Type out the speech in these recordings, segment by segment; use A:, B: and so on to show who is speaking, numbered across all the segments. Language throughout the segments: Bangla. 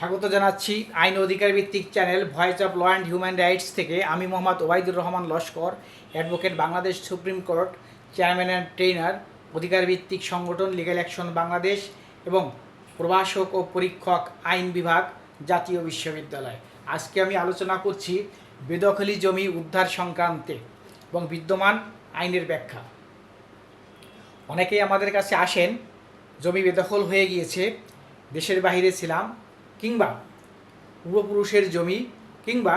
A: স্বাগত জানাচ্ছি আইন অধিকার ভিত্তিক channel voice of law and human rights থেকে। আমি Mohammad Obaidur Rahman Laskar, advocate Bangladesh supreme court, chairman and trainer অধিকার ভিত্তিক সংগঠন লিগ্যাল অ্যাকশন বাংলাদেশ এবং প্রভাষক ও পরীক্ষক আইন বিভাগ জাতীয় বিশ্ববিদ্যালয়। আজকে আমি আলোচনা করছি বেদখলি জমি উদ্ধার সংক্রান্তে এবং বিদ্যমান আইনের ব্যাখ্যা। অনেকেই আমাদের কাছে আসেন, জমি বেদখল হয়ে গিয়েছে, দেশের বাইরে ছিলাম কিংবা পূর্বপুরুষের জমি কিংবা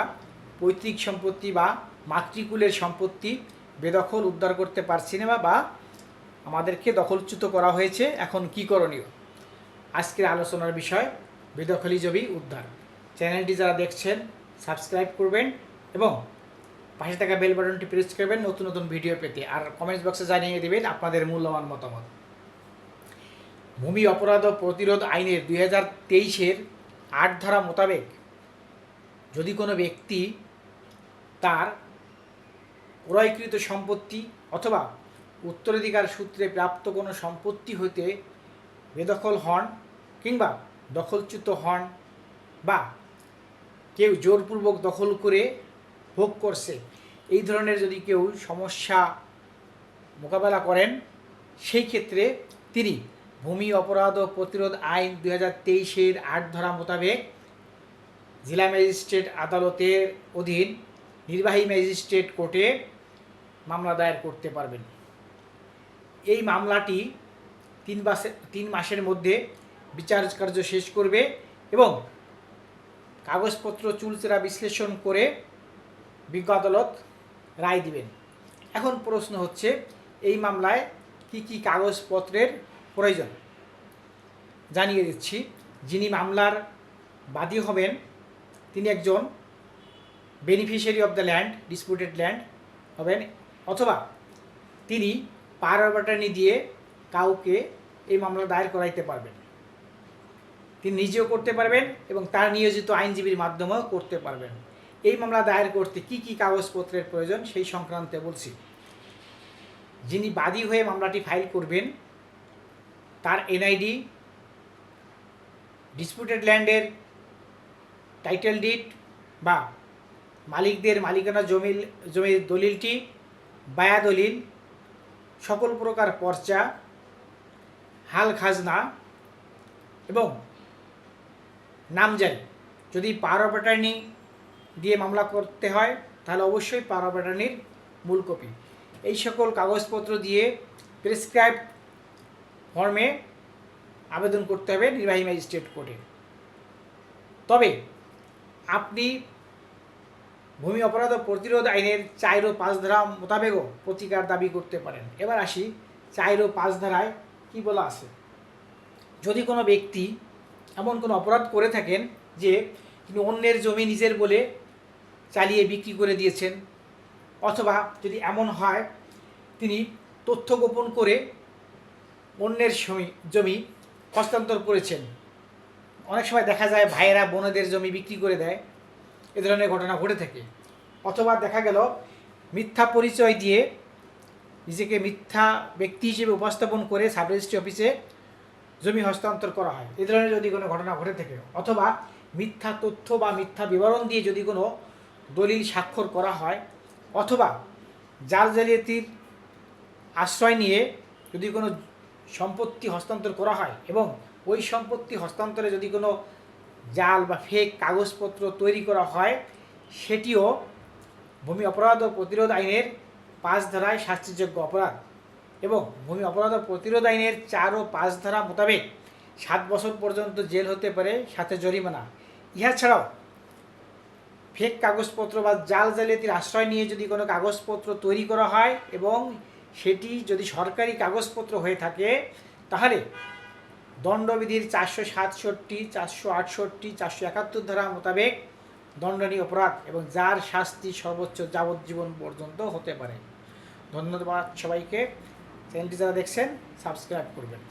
A: পৈতৃক সম্পত্তি বা মাতৃকুলের সম্পত্তি বেদখল উদ্ধার করতে পারছি না বা আমাদেরকে দখলচ্যুত করা হয়েছে, এখন কি করণীয়? আজকের আলোচনার বিষয় বেদখলি জমি উদ্ধার। চ্যানেলটি যারা দেখছেন, সাবস্ক্রাইব করবেন এবং পাশে থাকা বেল বাটনটি প্রেস করবেন নতুন নতুন ভিডিও পেতে, আর কমেন্টস বক্সে জানিয়ে দেবেন আপনাদের মূল্যবান মতামত। ভূমি অপরাধ ও প্রতিরোধ আইনের দুই হাজার তেইশের আট ধারা মোতাবেক যদি কোনো ব্যক্তি তার ক্রয়কৃত সম্পত্তি অথবা উত্তরাধিকার সূত্রে প্রাপ্ত কোনো সম্পত্তি হইতে বেদখল হন কিংবা দখলচ্যুত হন বা কেউ জোরপূর্বক দখল করে ভোগ করছে, এই ধরনের যদি কেউ সমস্যা মোকাবেলা করেন, সেই ক্ষেত্রে তিনি ভূমি অপরাধ ও প্রতিরোধ আইন দুই হাজার তেইশের আট ধরা মোতাবেক জেলা ম্যাজিস্ট্রেট আদালতের অধীন নির্বাহী ম্যাজিস্ট্রেট কোর্টে মামলা দায়ের করতে পারবেন। এই মামলাটি তিন মাসে তিন মাসের মধ্যে বিচার কার্য শেষ করবে এবং কাগজপত্র, চুলচেরা বিশ্লেষণ করে বিজ্ঞ আদালত রায় দিবেন। এখন প্রশ্ন হচ্ছে, এই মামলায় কি কি কাগজপত্রের প্রয়োজন। জানিয়ে দিচ্ছি, যিনি মামলার বাদী হবেন, তিনি একজন beneficiary of the land disputed land হবেন, অথবা তিনি পাওয়ার অ্যাটর্নি দিয়ে কাউকে এই মামলা দায়ের করাইতে পারবেন। তিনি নিজেও করতে পারবেন এবং তার নিয়োজিত আইনজীবীর মাধ্যমেও করতে পারবেন। এই মামলা দায়ের করতে কি কি কাগজপত্রের প্রয়োজন সেই সংক্রান্তে বলছি। যিনি বাদী হয়ে মামলাটি ফাইল করবেন তার এনআইডি ডিসপুটেড ল্যান্ডের টাইটেল ডিট বা মালিকদের মালিকানা জমির জমির দলিলটি বায়া দলিল, সকল প্রকার পর্চা, হাল খাজনা এবং নামজারি। যদি পাওয়ার অফ অ্যাটর্নি দিয়ে মামলা করতে হয়, তাহলে অবশ্যই পাওয়ার অফ অ্যাটর্নির মূল কপি এই সকল কাগজপত্র দিয়ে প্রেসক্রাইব ফর্মে আবেদন করতে হবে নির্বাহী ম্যাজিস্ট্রেট কোর্টে। তবে আপনি ভূমি অপরাধ প্রতিরোধ আইনের চার ও পাঁচ ধারা মোতাবেকও প্রতিকার দাবি করতে পারেন। এবার আসি চার ও পাঁচ ধারায় কি বলা আছে? যদি কোনো ব্যক্তি এমন কোনো অপরাধ করে থাকেন যে তিনি অন্যের জমি নিজের বলে চালিয়ে বিক্রি করে দিয়েছেন, অথবা যদি এমন হয় তিনি তথ্য গোপন করে অন্যের জমি হস্তান্তর করেছেন। অনেক সময় দেখা যায় ভাইয়েরা বোনদের জমি বিক্রি করে দেয়। এ ধরনের ঘটনা ঘটে থাকে। অথবা দেখা গেল, মিথ্যা পরিচয় দিয়ে নিজেকে মিথ্যা ব্যক্তি হিসেবে উপস্থাপন করে সাব রেজিস্ট্রি অফিসে জমি হস্তান্তর করা হয়। এ ধরনের যদি কোনো ঘটনা ঘটে থাকে, অথবা মিথ্যা তথ্য বা মিথ্যা বিবরণ দিয়ে যদি কোনো দলিল স্বাক্ষর করা হয়, অথবা জাল জালিয়াতির আশ্রয় নিয়ে যদি কোনো সম্পত্তি হস্তান্তর করা হয় এবং ওই সম্পত্তি হস্তান্তরে যদি কোনো জাল বা ফেক কাগজপত্র তৈরি করা হয়, সেটিও ভূমি অপরাধ ও প্রতিরোধ আইনের পাঁচ ধারায় শাস্তিযোগ্য অপরাধ এবং ভূমি অপরাধ ও প্রতিরোধ আইনের চার ও পাঁচ ধারা মোতাবেক সাত বছর পর্যন্ত জেল হতে পারে সাথে জরিমানা। ইহা ছাড়াও ফেক কাগজপত্র বা জাল জালিয়াতির আশ্রয় নিয়ে যদি কোনো কাগজপত্র তৈরি করা হয় এবং সেটি যদি সরকারি কাগজপত্র হয়ে থাকে, তাহলে দণ্ডবিধির চারশো সাতষট্টি, চারশো আটষট্টি, চারশো একাত্তর ধারা মোতাবেক দণ্ডনীয় অপরাধ এবং যার শাস্তি সর্বোচ্চ যাবজ্জীবন পর্যন্ত হতে পারে। ধন্যবাদ সবাইকে। চ্যানেলটি যারা দেখছেন, সাবস্ক্রাইব করবেন।